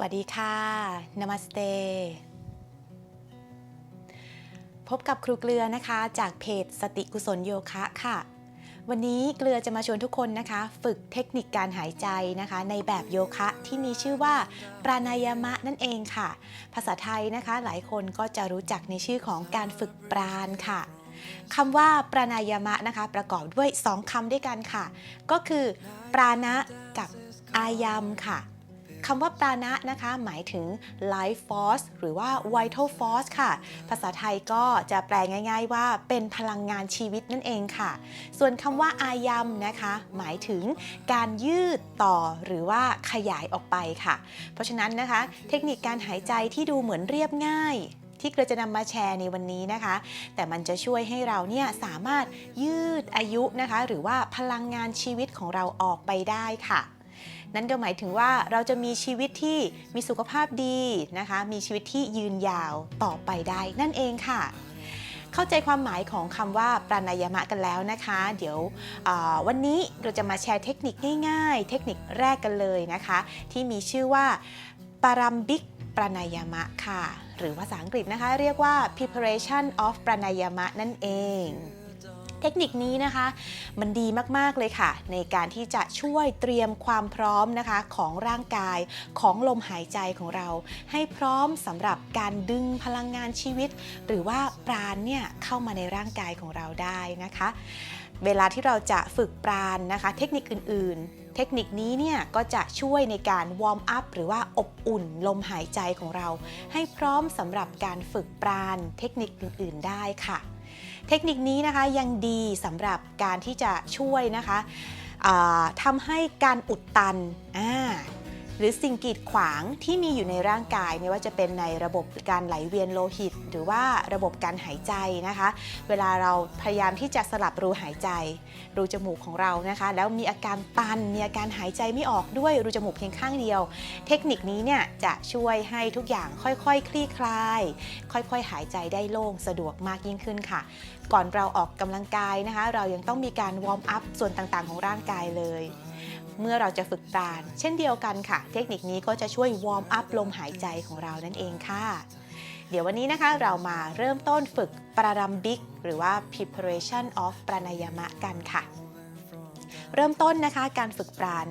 วัสดีค่ะนามาสเตพบกับครูเกลือนะคะ จากเพจสติกุศลโยคะค่ะ วันนี้เกลือจะมาชวนทุกคนนะคะ ฝึกเทคนิคการหายใจนะคะ ในแบบโยคะที่มีชื่อว่าปราณายามะนั่นเองค่ะ ภาษาไทยนะคะ หลายคนก็จะรู้จักในชื่อของการฝึกปราณค่ะคำว่าปราณายามะนะคะ ประกอบด้วย 2คำด้วยกันค่ะ ก็คือ ปราณะกับอายามค่ะ คำว่าปราณะนะคะ หมายถึง life force หรือว่า vital force ค่ะ ภาษาไทยก็จะแปลง่าย ๆ ว่าเป็นพลังงานชีวิตนั่นเองค่ะ ส่วนคำว่าอายัมนะคะ หมายถึงการยืดต่อหรือว่าขยายออกไปค่ะ เพราะฉะนั้นนะคะ เทคนิคการหายใจที่ดูเหมือนเรียบง่ายที่เกรจะนำมาแชร์ในวันนี้นะคะ แต่มันจะช่วยให้เราเนี่ยสามารถยืดอายุนะคะ หรือว่าพลังงานชีวิตของเราออกไปได้ค่ะ นั่นก็หมายถึงว่าเราจะมีชีวิตที่มีสุขภาพดีนะคะ มีชีวิตที่ยืนยาวต่อไปได้นั่นเองค่ะ เข้าใจความหมายของคำว่าปราณายามะกันแล้วนะคะ เดี๋ยววันนี้เราจะมาแชร์เทคนิคง่ายๆ เทคนิคแรกกันเลยนะคะ ที่มีชื่อว่าปารัมบิกปราณายามะค่ะ หรือภาษาอังกฤษนะคะ เรียกว่า preparation of ปราณายามะนั่นเอง เทคนิคนี้นะคะ มันดีมากๆเลยค่ะ ในการที่จะช่วยเตรียมความพร้อมนะคะของร่างกายของลมหายใจของเรา ให้พร้อมสำหรับการดึงพลังงานชีวิต หรือว่าปราณเนี่ยเข้ามาในร่างกายของเราได้นะคะ เวลาที่เราจะฝึกปราณนะคะ เทคนิคอื่นๆเทคนิคนี้เนี่ยก็จะช่วยในการวอร์มอัพหรือว่าอบอุ่นลมหายใจของเรา ให้พร้อมสำหรับการฝึกปราณเทคนิคอื่น ๆ ได้ค่ะ เทคนิคนี้นะคะยังดีสำหรับการที่จะช่วยนะคะทำให้การอุดตันอ่า หรือสิ่งกีดขวางที่มีอยู่ในร่างกาย ไม่ว่าจะเป็นในระบบการไหลเวียนโลหิต หรือว่าระบบการหายใจนะคะ เวลาเราพยายามที่จะสลับรูหายใจ รูจมูกของเรานะคะ แล้วมีอาการตันมีอาการหายใจไม่ออกด้วยรูจมูกเพียงข้างเดียว เทคนิคนี้เนี่ยจะช่วยให้ทุกอย่างค่อยๆคคลี่คลาย ค่อยๆ หายใจได้โล่งสะดวกมากยิ่งขึ้นค่ะ ก่อนเราออกกำลังกายนะคะ เรายังต้องมีการวอร์มอัพส่วนต่างๆ ของร่างกายเลย เมื่อเราจะฝึกปราณเช่นเดียวกันค่ะ เทคนิคนี้ก็จะช่วยวอร์มอัพลมหายใจของเรานั่นเองค่ะ เดี๋ยววันนี้นะคะเรามาเริ่มต้นฝึกปรารัมบิก หรือว่า preparation of ปรานายมะกันค่ะ เริ่มต้นนะคะการฝึกปราณ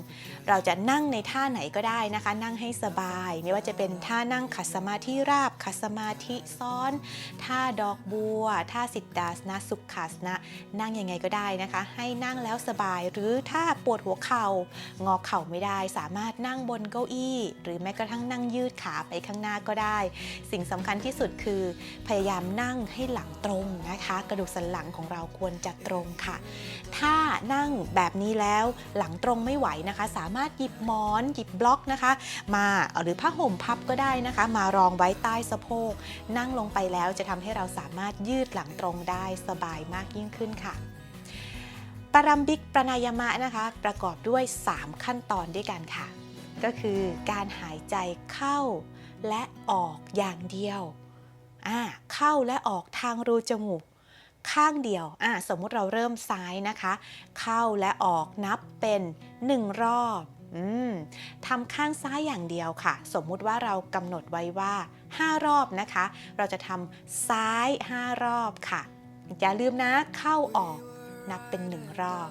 เราจะนั่งในท่าไหนก็ได้นะคะ นั่งให้สบาย ไม่ว่าจะเป็นท่านั่งขัดสมาธิราบขัดสมาธิซ้อน ท่าดอกบัว ท่าสิทธาสนะสุขาสนะ นั่งยังไงก็ได้นะคะ ให้นั่งแล้วสบาย หรือถ้าปวดหัวเข่างอเข่าไม่ได้ สามารถนั่งบนเก้าอี้ หรือแม้กระทั่งนั่งยืดขาไปข้างหน้าก็ได้ สิ่งสำคัญที่สุดคือ พยายามนั่งให้หลังตรงนะคะ กระดูกสันหลังของเราควรจะตรงค่ะ ถ้านั่งแบบนี้แล้ว หลังตรงไม่ไหวนะคะ สามารถหยิบหมอน หยิบบล็อกนะคะ มาหรือผ้าห่มพับก็ได้นะคะ มารองไว้ใต้สะโพก นั่งลงไปแล้วจะทำให้เราสามารถยืดหลังตรงได้สบายมากยิ่งขึ้นค่ะปารัมบิกปรานายามะนะคะ ประกอบด้วย 3 ขั้นตอนด้วยกันค่ะ ก็คือการหายใจเข้าและออกอย่างเดียวอ่าเข้าและออกทางรูจมูก ข้างเดียวอ่าสมมุติเราเริ่มซ้ายนะคะ เข้าและออกนับเป็น 1 รอบอทำข้างซ้ายอย่างเดียวค่ะ สมมุติว่าเรากำหนดไว้ว่า 5 รอบนะคะ เราจะทำซ้าย 5 รอบค่ะ อย่าลืมนะเข้าออกนับเป็น 1 รอบ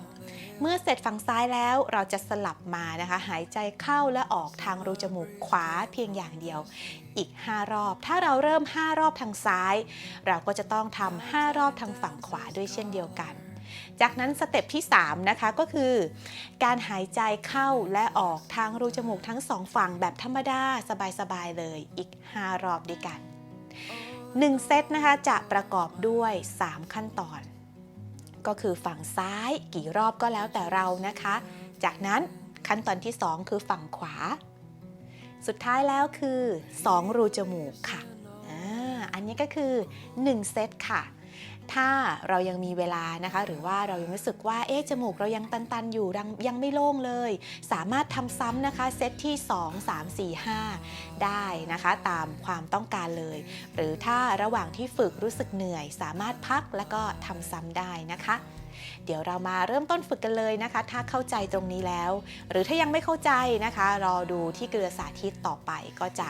เมื่อเสร็จฝั่งซ้ายแล้วเราจะสลับมานะคะ หายใจเข้าและออกทางรูจมูกขวาเพียงอย่างเดียว อีก 5 รอบ ถ้าเราเริ่ม 5 รอบทางซ้าย เราก็จะต้องทำ5รอบทางฝั่งขวาด้วยเช่นเดียวกัน จากนั้นสเต็ปที่ 3 นะคะก็คือ การหายใจเข้าและออกทางรูจมูกทั้งสองฝั่งแบบธรรมดาสบายๆเลยอีก 5 รอบด้วยกัน 1 เซตนะคะจะประกอบด้วย 3 ขั้นตอน ก็คือฝั่งซ้ายกี่รอบก็แล้วแต่เรานะคะ จากนั้นขั้นตอนที่ 2 คือฝั่งขวา สุดท้ายแล้วคือ 2 รูจมูกค่ะอ,อันนี้ก็คือ 1 เซตค่ะ ถ้าเรายังมีเวลานะคะ หรือว่าเรายังรู้สึกว่าเอ๊ะจมูกเรายังตันๆ อยู่ยังยังไม่โล่งเลย สามารถทำซ้ำนะคะเซตที่ 2 3 4 5 ได้นะคะ ตามความต้องการเลย หรือถ้าระหว่างที่ฝึกรู้สึกเหนื่อย สามารถพักแล้วก็ทำซ้ำได้นะคะ เดี๋ยวเรามาเริ่มต้นฝึกกันเลยนะคะ ถ้าเข้าใจตรงนี้แล้ว หรือถ้ายังไม่เข้าใจนะคะ รอดูที่เกลือสาธิตต่อไปก็จะ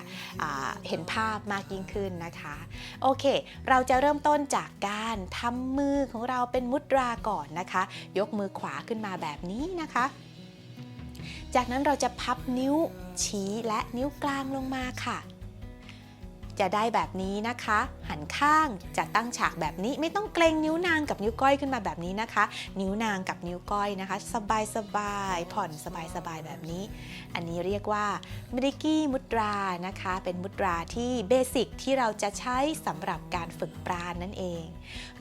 เห็นภาพมากยิ่งขึ้นนะคะ โอเค เราจะเริ่มต้นจากการทำมือของเราเป็นมุดราก่อนนะคะ ยกมือขวาขึ้นมาแบบนี้นะคะ จากนั้นเราจะพับนิ้วชี้และนิ้วกลางลงมาค่ะ จะได้แบบนี้นะคะ หันข้างจะตั้งฉากแบบนี้ไม่ต้องเกรงนิ้วนางกับนิ้วก้อยขึ้นมาแบบนี้นะคะ นิ้วนางกับนิ้วก้อยนะคะ สบายสบายๆผ่อนสบายสบายๆแบบนี้ อันนี้เรียกว่ามิริกี้มุตรานะคะ เป็นมุตราที่เบสิกที่เราจะใช้สำหรับการฝึกปราณนั่นเอง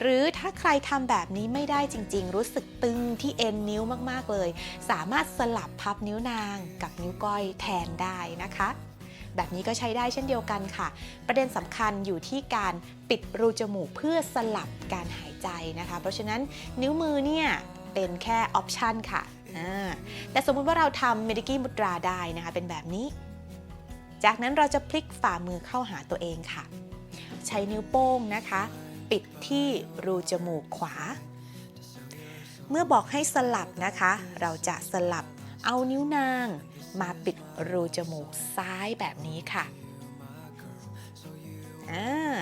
หรือถ้าใครทำแบบนี้ไม่ได้จริง ๆ รู้สึกตึงที่เอ็นนิ้วมากๆเลย สามารถสลับพับนิ้วนางกับนิ้วก้อยแทนได้นะคะ แบบนี้ก็ใช้ได้เช่นเดียวกันค่ะ ประเด็นสำคัญอยู่ที่การปิดรูจมูกเพื่อสลับการหายใจนะคะ เพราะฉะนั้นนิ้วมือเนี่ยเป็นแค่ออปชันค่ะแต่สมมุติว่าเราทำเมดิกี้มุตราได้นะคะ เป็นแบบนี้ จากนั้นเราจะพลิกฝ่ามือเข้าหาตัวเองค่ะ ใช้นิ้วโป้งนะคะ ปิดที่รูจมูกขวา เมื่อบอกให้สลับนะคะ เราจะสลับ เอานิ้วนาง มาปิดรูจมูกซ้ายแบบนี้ค่ะอ่า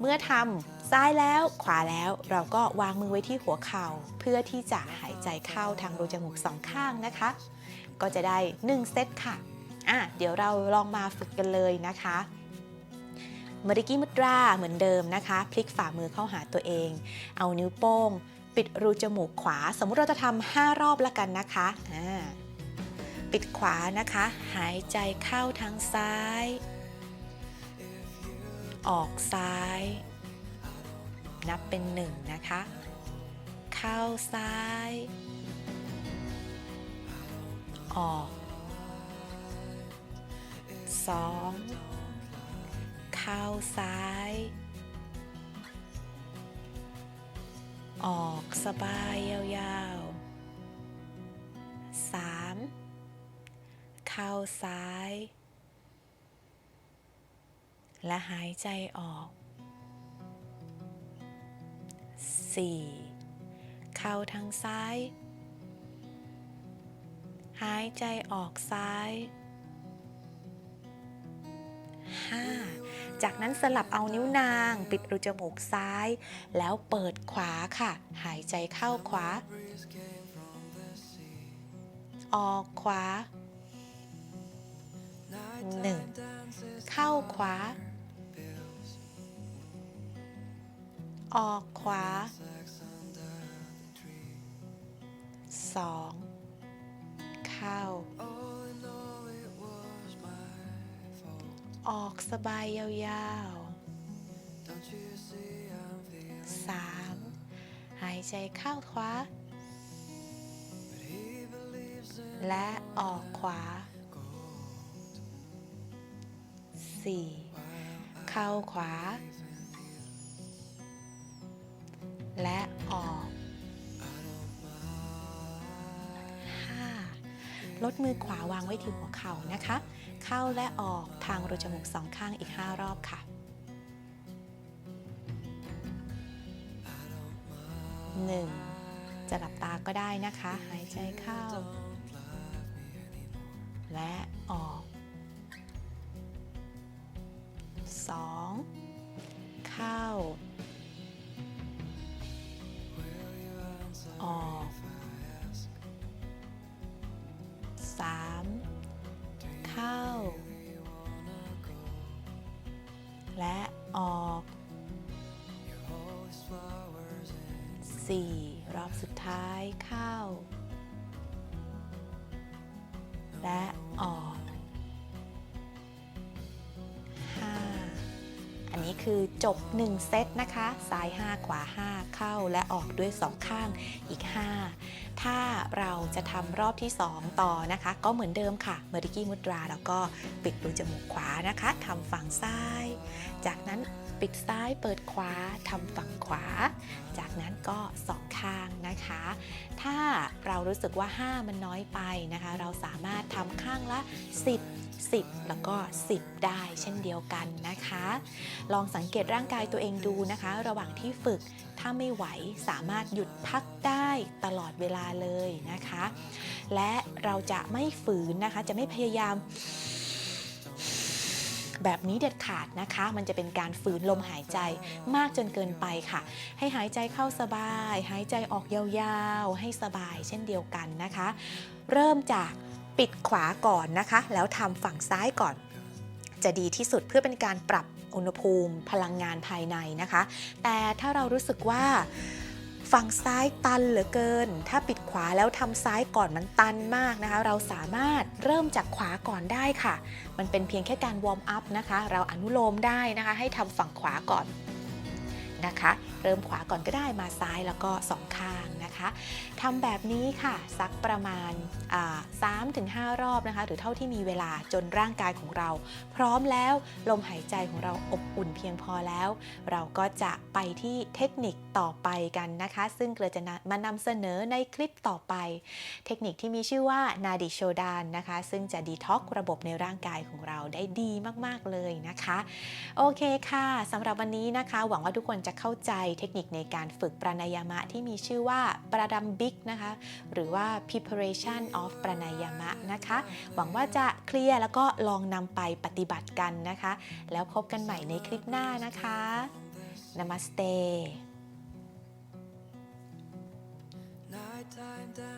เมื่อทำซ้ายแล้วขวาแล้วเราก็วางมือไว้ที่หัวเข่า เพื่อที่จะหายใจเข้าทางรูจมูกสองข้างนะคะ ก็จะได้ 1 เซตค่ะอะ เดี๋ยวเราลองมาฝึกกันเลยนะคะมริกี้มุตราเหมือนเดิมนะคะ พลิกฝ่ามือเข้าหาตัวเอง เอานิ้วโป้ง ปิดรูจมูกขวา สมมุติเราจะทำ5รอบแล้วกันนะคะปิดขวานะคะ หายใจเข้าทางซ้าย ออกซ้าย นับเป็นหนึ่งนะคะ เข้าซ้าย ออกสองเข้าซ้าย ออกสบายยาวๆสามเข้าซ้าย และหายใจออก 4. เข้าทางซ้าย หายใจออกซ้าย 5. จากนั้นสลับเอานิ้วนาง ปิดรูจมูกซ้าย แล้วเปิดขวาค่ะ หายใจเข้าขวา ออกขวาหนึ่งเข้าขวา ออกขวาสองเข้า ออกสบายยาวๆสามหายใจเข้าขวา และออกขวา 4. เข้าขวา และออก 5. ลดมือขวาวางไว้ที่หัวเข่านะคะ เข้าและออกทางรูจมูกสองข้างอีก 5 รอบค่ะหนึ่งจะหลับตาก็ได้นะคะ หายใจเข้า และออกสองเข้า ออกสาม และออกสี่รอบสุดท้ายเข้า จบ 1 เซตนะคะ ซ้าย 5 ขวา 5 เข้าและออกด้วย 2 ข้างอีก 5 ถ้าเราจะทำรอบที่ 2 ต่อนะคะ ก็เหมือนเดิมค่ะเมริกี้มุตราแล้วก็ปิดรูจมูกขวานะคะทำฝั่งซ้าย จากนั้น ปิดซ้ายเปิดขวาทำฝั่งขวา จากนั้นก็สองข้างนะคะ ถ้าเรารู้สึกว่า 5 มันน้อยไปนะคะ เราสามารถทำข้างละ 10 10 แล้วก็ 10 ได้เช่นเดียวกันนะคะ ลองสังเกตร่างกายตัวเองดูนะคะ ระหว่างที่ฝึกถ้าไม่ไหวสามารถหยุดพักได้ตลอดเวลาเลยนะคะ และเราจะไม่ฝืนนะคะ จะไม่พยายาม แบบนี้เด็ดขาดนะคะ มันจะเป็นการฝืนลมหายใจมากจนเกินไปค่ะ ให้หายใจเข้าสบาย หายใจออกยาวๆ ให้สบายเช่นเดียวกันนะคะ เริ่มจากปิดขวาก่อนนะคะ แล้วทำฝั่งซ้ายก่อนจะดีที่สุดเพื่อเป็นการปรับอุณหภูมิพลังงานภายในนะคะ แต่ถ้าเรารู้สึกว่า ฝั่งซ้ายตันเหลือเกิน ถ้าปิดขวาแล้วทำซ้ายก่อนมันตันมากนะคะ เราสามารถเริ่มจากขวาก่อนได้ค่ะ มันเป็นเพียงแค่การวอร์มอัพนะคะ เราอนุโลมได้นะคะ ให้ทำฝั่งขวาก่อนนะคะ เริ่มขวาก่อนก็ได้มาซ้ายแล้วก็สองข้าง นะคะทำแบบนี้ค่ะสักประมาณสามถึงห้ารอบนะคะ หรือเท่าที่มีเวลาจนร่างกายของเรา พร้อมแล้วลมหายใจของเราอบอุ่นเพียงพอแล้ว เราก็จะไปที่เทคนิคต่อไปกันนะคะ ซึ่งเกลือจะมานำเสนอในคลิปต่อไป เทคนิคที่มีชื่อว่านาดิโชดานนะคะ ซึ่งจะดีท็อกระบบในร่างกายของเราได้ดีมากๆเลยนะคะ โอเคค่ะสำหรับวันนี้นะคะ หวังว่าทุกคนจะเข้าใจเทคนิคในการฝึกปรานายามะที่มีชื่อว่าประดัมบิกนะคะ หรือว่า preparation of ปรนายามะนะคะ หวังว่าจะเคลียร์แล้วก็ลองนำไปปฏิบัติกันนะคะ แล้วพบกันใหม่ในคลิปหน้านะคะ Namaste Nighttime dances call